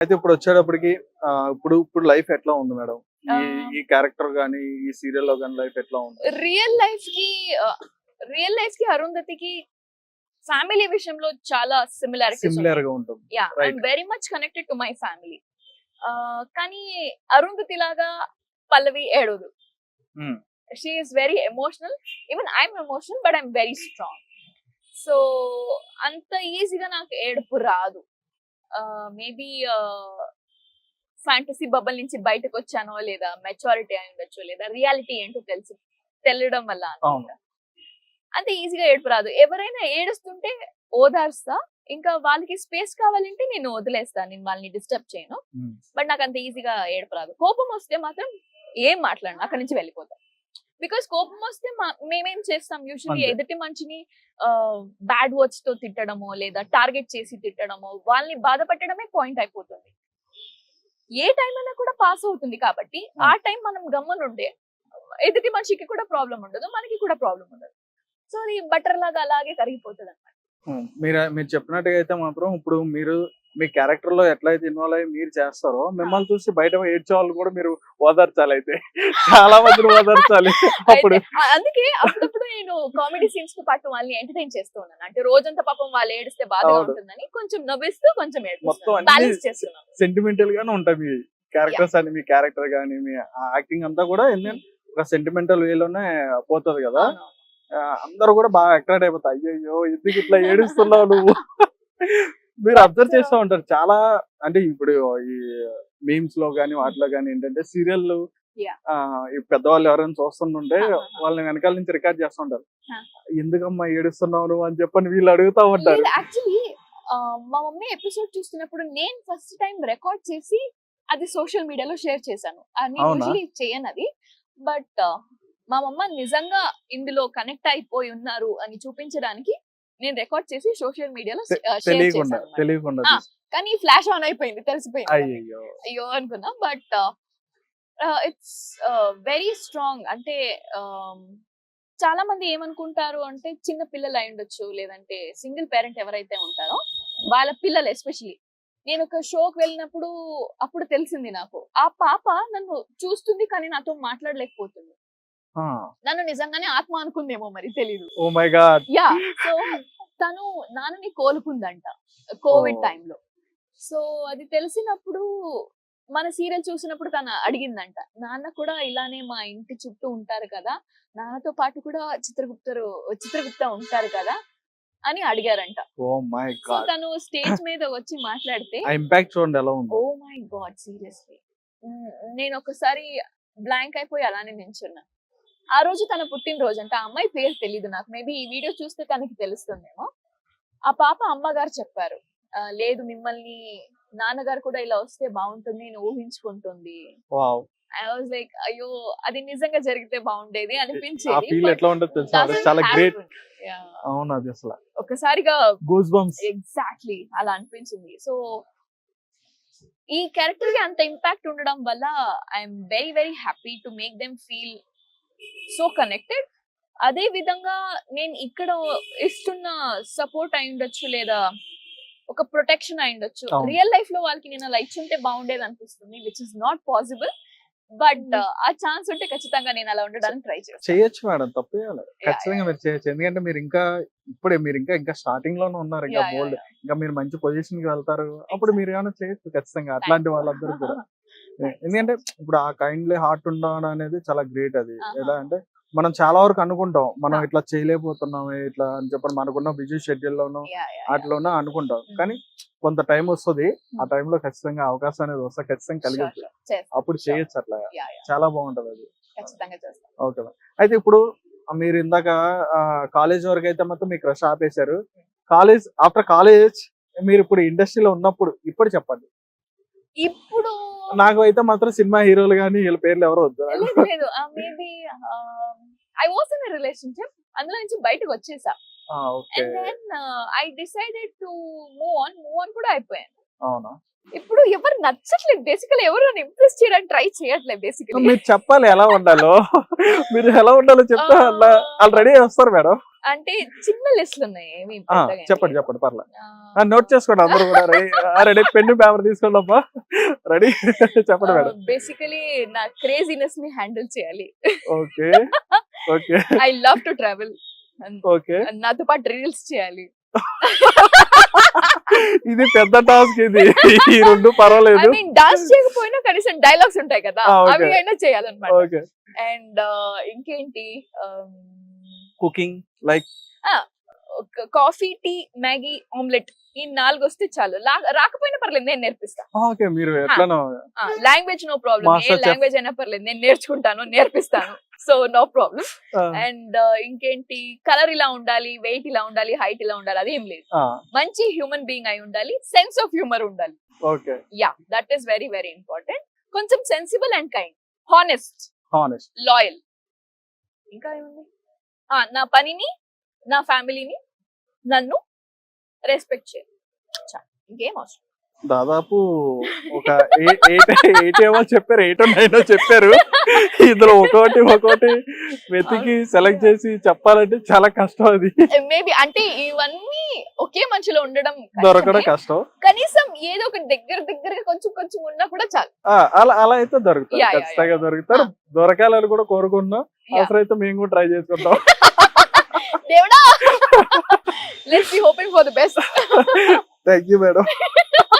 అయితే ఇప్పుడు వచ్చేటప్పటికి ఇప్పుడు ఇప్పుడు లైఫ్ ఎట్లా ఉంది మేడం? ఈ క్యారెక్టర్ గానీ ఈ సీరియల్లో గానీ లైఫ్ ఎట్లా ఉంది? రియల్ లైఫ్కి రియల్ లైఫ్కి అరుంధతికి ఫ్యామిలీ విషయంలో చాలా సిమిలారిటీస్ సిమిలర్గా ఉంటుంది yeah. I'm very much connected to my family కానీ అరుంధతి లాగా Pallavi Hmm. She is very emotional even I'm emotional but I'm very strong so అంత ఈజీగా నాకు ఏడుపు రాదు. మేబీ ఫ్యాంటసీ బబల్ నుంచి బయటకు వచ్చానో లేదా మెచ్యూరిటీ అయి ఉండొచ్చు లేదా రియాలిటీ ఏంటో తెలిసి తెలియడం వల్ల. అంత ఈజీగా ఏడుపు రాదు. ఎవరైనా ఏడుస్తుంటే ఓదార్స్తా ఇంకా వాళ్ళకి స్పేస్ కావాలంటే నేను వదిలేస్తాను నేను వాళ్ళని డిస్టర్బ్ చేయను. బట్ నాకు అంత ఈజీగా ఏడుపు రాదు. కోపం వస్తే మాత్రం ఏం మాట్లాడను అక్కడి నుంచి వెళ్ళిపోతా. బికాస్ కోపం వస్తే మేమేం చేస్తాం యూజువల్లీ. ఎదుటి మనిషిని బ్యాడ్ వర్డ్స్తో తిట్టడమో లేదా టార్గెట్ చేసి తిట్టడమో వాళ్ళని బాధ పెట్టడమే పాయింట్ అయిపోతుంది ఏ టైం అయినా కూడా పాస్ అవుతుంది కాబట్టి ఆ టైం మనం గమ్మునుండే ఎదుటి మనిషికి కూడా ప్రాబ్లం ఉండదు మనకి కూడా ప్రాబ్లం ఉండదు సో అది బటర్ లాగా అలాగే కరిగిపోతుంది అనమాట. మీరు మీరు చెప్పినట్టుగా అయితే మాత్రం ఇప్పుడు మీరు మీ క్యారెక్టర్లో ఎట్లయితే ఇన్వాల్వ్ అయ్యి మీరు చేస్తారో మిమ్మల్ని చూసి బయట ఏడ్చే వాళ్ళు కూడా మీరు ఓదార్చాలి అయితే. చాలా మందిని ఓదార్చాలి అప్పుడు. అందుకే అప్పుడప్పుడు నేను కామెడీ సీన్స్తో పాటు వాళ్ళని ఎంటర్టైన్ చేస్తూ ఉన్నాను. అంటే రోజంతా పాపం వాళ్ళు ఏడిస్తే బాధగా అవును. ఉంటుందని కొంచెం నవ్విస్తూ కొంచెం మొత్తం బ్యాలెన్స్ చేస్తున్నాను. సెంటిమెంటల్ గానే ఉంటాయి మీ క్యారెక్టర్స్ అని మీ క్యారెక్టర్ గానీ మీ యాక్టింగ్ అంతా కూడా ఎందుకంటే ఒక సెంటిమెంటల్ వేలోనే పోతుంది కదా. అందరూ కూడా బాగా అట్రాక్ట్ అయిపోతాయి అయ్యయ్యో ఎందుకు ఇట్లా ఏడుస్తున్నావు నువ్వు? మీరు అబ్జర్వ్ చేస్తూ ఉంటారు చాలా అంటే ఇప్పుడు ఈ మీమ్స్లో గానీ వాటిలో గానీ ఏంటంటే సీరియల్. ఈ పెద్దవాళ్ళు ఎవరైనా చూస్తుంటుంటే ఆహా. వాళ్ళని వెనకాల నుంచి రికార్డ్ చేస్తుంటారు. ఎందుకమ్మా ఏడుస్తున్నావు అని చెప్పని వీళ్ళు అడుగుతా ఉంటారు యాక్చువల్లీ మా మమ్మీ ఎపిసోడ్ చూస్తున్నప్పుడు నేను ఫస్ట్ టైం రికార్డ్ చేసి అది సోషల్ మీడియాలో షేర్ చేశాను? యూజువలీ చేయను అది బట్ మా మమ్మ నిజంగా ఇందులో కనెక్ట్ అయిపోయి ఉన్నారు అని చూపించడానికి నేను రికార్డ్ చేసి సోషల్ మీడియాలో తెలియకుండా కానీ ఫ్లాష్ ఆన్ అయిపోయింది తెలిసిపోయింది. అయ్యో అనుకున్నా బట్ ఇట్స్ వెరీ స్ట్రాంగ్ అంటే um, చాలా మంది ఏమనుకుంటారు అంటే చిన్న పిల్లలు అయి ఉండొచ్చు లేదంటే సింగిల్ పేరెంట్ ఎవరైతే ఉంటారో వాళ్ళ పిల్లలు ఎస్పెషలీ నేను ఒక షోకి వెళ్ళినప్పుడు అప్పుడు తెలిసింది నాకు. ఆ పాప నన్ను చూస్తుంది కానీ నాతో మాట్లాడలేకపోతుంది. నన్ను నిజంగానే ఆత్మ అనుకుందేమో మరి తెలీదు. Oh my God. Yeah so తను నాన్నని కోలుకుందంట కోవిడ్. టైంలో. సో అది తెలిసినప్పుడు మన సీరియల్ చూసినప్పుడు తను అడిగిందంట నాన్న కూడా ఇలానే మా ఇంటి చుట్టూ ఉంటారు కదా నాన్నతో పాటు కూడా చిత్రగుప్తరు చిత్రగుప్త ఉంటారు కదా అని అడిగారంట. Oh my so God. తను స్టేజ్ మీద వచ్చి మాట్లాడితే ఇంపాక్ట్ చూడండి ఎలా ఉంది. Oh my God seriously. నేను ఒకసారి బ్లాంక్ అయిపోయి అలానే నించున్నా ఆ రోజు తన పుట్టినరోజు అంటే ఆ అమ్మాయి పేరు తెలీదు నాకు. మేబీ ఈ వీడియో చూస్తే తనకి తెలుస్తుందేమో. ఆ పాప అమ్మగారు చెప్పారు "ఆ, లేదు మిమ్మల్ని నాన్నగారు కూడా ఇలా వస్తే బాగుంటుంది అని ఊహించుకుంటుంది. ఐ వాజ్ లైక్ అయ్యో అది నిజంగా జరిగితే బాగుండేది అనిపించేది. చాలా గ్రేట్. అవును అది అసలు. ఒకసారిగా గూస్ బంప్స్ ఎగ్జాక్ట్లీ అలా అనిపించింది. సో ఈ క్యారెక్టర్కి అంత ఇంపాక్ట్ ఉండడం వల్ల I'm very very happy to make them feel so connected. అదే విధంగా నేను ఇక్కడ ఇస్తున్న సపోర్ట్ అయి ఉండొచ్చు లేదా ఒక ప్రొటెక్షన్ అయి ఉండొచ్చు. రియల్ లైఫ్లో వాళ్ళకి నేను అలా ఇచ్చుంటే బాగుండేది అనిపిస్తుంది which is not possible but ఆ ఛాన్స్ ఉంటే ఖచ్చితంగా నేను అలా ఉండడానికి ట్రై చేస్తాను. చేయొచ్చు మేడం తప్పేయాలి ఖచ్చితంగా మీరు చేయొచ్చు. ఎందుకంటే మీరు ఇంకా ఇప్పుడే మీరు ఇంకా ఇంకా స్టార్టింగ్లోనే ఉన్నారు ఇంకా బోల్డ్ ఇంకా మీరు మంచి పొజిషన్కి వెళ్తారు. అప్పుడు మీరు ఏమైనా చేయొచ్చు ఖచ్చితంగా అట్లాంటి వాళ్ళందరూ కూడా. ఎందుకంటే ఇప్పుడు ఆ కైండ్లీ హార్ట్ ఉండడం అనేది చాలా గ్రేట్ అది. ఎలా అంటే మనం చాలా వరకు అనుకుంటాం మనం. ఇట్లా చేయలేకపోతున్నామే ఇట్లా అని చెప్పని మనకున్న బిజీ షెడ్యూల్ లోనూ Yeah, yeah, yeah. వాటిలోనూ అనుకుంటాం Mm. కానీ కొంత టైం వస్తుంది ఆ. టైంలో ఖచ్చితంగా అవకాశం అనేది వస్తే ఖచ్చితంగా కలిగి. అప్పుడు చేయొచ్చు అట్లా. చాలా బాగుంటది అది ఓకే. అయితే ఇప్పుడు మీరు ఇందాక కాలేజ్ వరకు అయితే మొత్తం మీ క్రష్ ఆపేశారు కాలేజ్ ఆఫ్టర్ కాలేజ్ మీరు ఇప్పుడు ఇండస్ట్రీలో ఉన్నప్పుడు ఇప్పుడు చెప్పండి ఇప్పుడు నాకు అయితే మాత్రం సినిమా హీరోలు కానీ వీళ్ళ పేర్లు ఎవరు వద్దు. లేదు maybe I was in relationship అందులో నుంచి బయటకు వచ్చేసా. And then I decided to move on move on కూడా అయిపోయాను. అవునా? ఇప్పుడు ఎవరు నచ్చట్లేదు. బేసికలీ ఎవరు ఇంప్రెస్ చేయడానికి ట్రై చేయట్లేదు బేసికలీ మీరు చెప్పాలి ఎలా ఉండాలో. మీరు ఎలా ఉండాలో చెప్తే ఆ. అలా. వాళ్ళు రెడీ వస్తారు మేడం. అంటే చిన్న లిస్టులు ఉన్నాయి చెప్పండి. చెప్పండి పర్లేదు నోట్ చేసుకోండి అందరూ కూడా రెడీ పెన్ను పేపర్ తీసుకోండి అమ్మా రెడీ చెప్పండి మేడం. బేసికలీ నా క్రేజీనెస్ని హ్యాండిల్ చేయాలి. Okay. Okay. I love to travel okay. నాతో పాటు రీల్స్ చేయాలి. ఇది పెద్ద టాస్క్ ఇది. ఈ రెండు పర్వాలేదు. డాన్స్ చేయకపోయినా కనీసం డైలాగ్స్ ఉంటాయి కదా. అవి అయినా చేయాలన్నమాట. ఓకే. అండ్ ఇంకేంటి? Cooking like coffee tea Maggi omelette ఈ నాలుగు వస్తే చాలు రాకపోయినా పర్లేదు నేను నేర్పిస్తా. ఓకే మీరు ఎట్లనో లాంగ్వేజ్ నో ప్రాబ్లం ఏ. లాంగ్వేజ్ అయినా పర్లేదు నేను నేర్చుకుంటాను నేర్పిస్తాను. సో నో ప్రాబ్లం అండ్ ఇంకేంటి? కలర్ ఇలా ఉండాలి వెయిట్ ఇలా ఉండాలి హైట్ ఇలా ఉండాలి అది ఏం లేదు. మంచి హ్యూమన్ బీయింగ్ అయి ఉండాలి సెన్స్ ఆఫ్ హ్యూమర్ ఉండాలి. Yeah that is very very important. కొంచెం sensible and kind. Honest. Loyal. ఇంకా ఏముంది? నా పనిని నా ఫ్యామిలీని నన్ను రెస్పెక్ట్ చేయాలి. ఇంకేం అవసరం. దాదాపు ఒక ఎయిట్ ఏమో చెప్పారు ఎయిట్ నైన్ చెప్పారు. ఇందులో ఒక్కొక్కటి ఒక్కొక్కటి వెతికి సెలెక్ట్ చేసి చెప్పాలంటే చాలా కష్టం అది. మేబీ అంటే ఇవన్నీ ఒకే మనిషిలో ఉండడం దొరకడం. కష్టం. కనీసం ఏదో ఒక దగ్గర దగ్గరగా కొంచెం కొంచెం ఉన్నా కూడా చాలు. ఆ, అలా అలా అయితే దొరుకుతారు. ఖచ్చితంగా దొరుకుతారు. దొరకాలని కూడా కోరుకుంటున్నాం. Yeah. అవసరమైతే మేము కూడా ట్రై చేసుకుంటాం. దేవుడా! Let's be hoping for the best. Thank you, madam.